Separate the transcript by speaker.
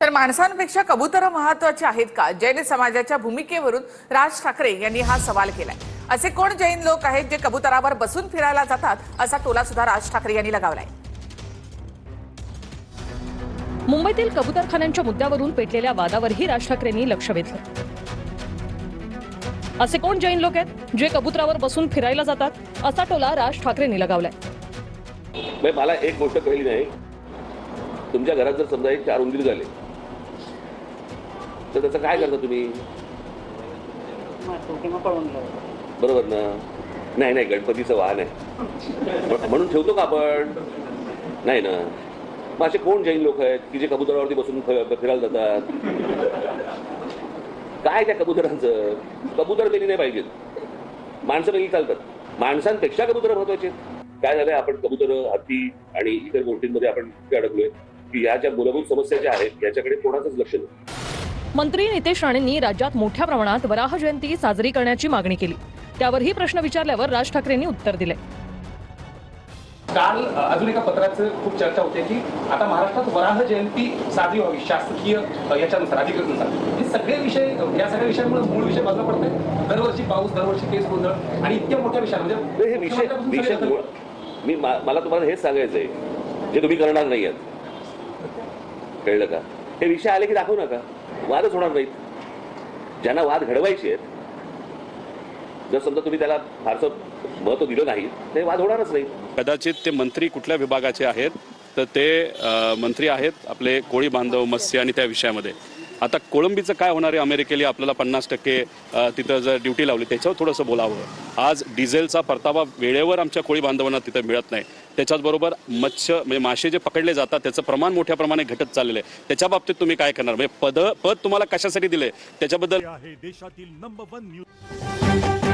Speaker 1: तर माणसांपेक्षा कबुतरं महत्वाची आहेत का? जैन समाजाच्या भूमिकेवरून राज ठाकरे यांनी हा सवाल केलाय. असे कोण जैन लोक आहेत जे कबुतरावर बसून फिरायला जातात? असा टोला सुद्धा राज ठाकरे यांनी लगावलाय.
Speaker 2: मुंबईतील कबुतरखान्यांच्या मुद्द्यावरून पेटलेल्या वादावरही राज ठाकरेंनी लक्ष वेधलं. असे कोण जैन लोक आहेत जे कबुतरावर बसून फिरायला जातात? असा टोला राज ठाकरेंनी लगावलाय.
Speaker 3: मला एक गोष्ट कळली नाही. तुमच्या घरात जर समजा एक चार उंदीर झाले तर त्याचं काय करता तुम्ही? बरोबर ना. नाही नाही गणपतीचं वाहन आहे. म्ह- म्हणून ठेवतो का आपण? नाही ना. मग असे कोण जैन लोक आहेत की जे कबुतरावरती बसून फिरायला जातात? काय त्या कबुतरांचं? कबुतर बेली नाही पाहिजेत. माणसं बेली चालतात. माणसांपेक्षा कबुतर महत्त्वाचे काय झालंय? आपण कबुतर हत्ती आणि इतर गोष्टींमध्ये आपण अडकलोय की या ज्या मूलभूत समस्या ज्या आहेत याच्याकडे कोणाचंच लक्ष नाही.
Speaker 2: मंत्री नितेश राणेंनी राज्यात मोठ्या प्रमाणात वराह जयंती साजरी करण्याची मागणी केली. त्यावरही प्रश्न विचारल्यावर राज ठाकरेंनी उत्तर दिले.
Speaker 4: काल अजून एका पत्राचं खूप चर्चा होते की आता महाराष्ट्रात वराह जयंती साजरी व्हावी शासकीय याच्यानुसार अधिकृतनुसार. हे सगळे विषय या सगळ्या विषयांमुळे मूळ विषय बाजूला पडत आहे दरवर्षी पाऊस दरवर्षी केस गोंधळ आणि इतक्या मोठ्या विषया म्हणजे
Speaker 3: हे विषय विषय
Speaker 4: सगळे-
Speaker 3: मुळ- मी मा- मला तुम्हाला हेच सांगायचंय जे तुम्ही करणार नाही आहात कळलं का? हे विषय आले की दाखवू नका. वादच होणार नाहीत ज्यांना वाद घडवायचे आहेत जर समजा तुम्ही त्याला फारसं महत्त्व दिलं नाही ते वाद होणारच नाही.
Speaker 5: कदाचित ते मंत्री कुठल्या विभागाचे आहेत तर ते मंत्री आहेत आपले कोळी बांधव मत्स्य आणि त्या विषयामध्ये. आता कोळंबीचं काय होणार आहे अमेरिकेला? आपल्याला पन्नास टक्के तिथं जर ड्युटी लावली त्याच्यावर थोडंसं बोलावं. आज डिझेलचा परतावा वेळेवर आमच्या कोळी बांधवांना तिथं मिळत नाही. त्याच्याचबरोबर मत्स्य म्हणजे मासे जे पकडले जातात त्याचं प्रमाण मोठ्या प्रमाणे घटत चाललेलं आहे. त्याच्या बाबतीत तुम्ही काय करणार? म्हणजे पद पद तुम्हाला कशासाठी दिले त्याच्याबद्दल
Speaker 6: आहे देशातील नंबर वन न्यूज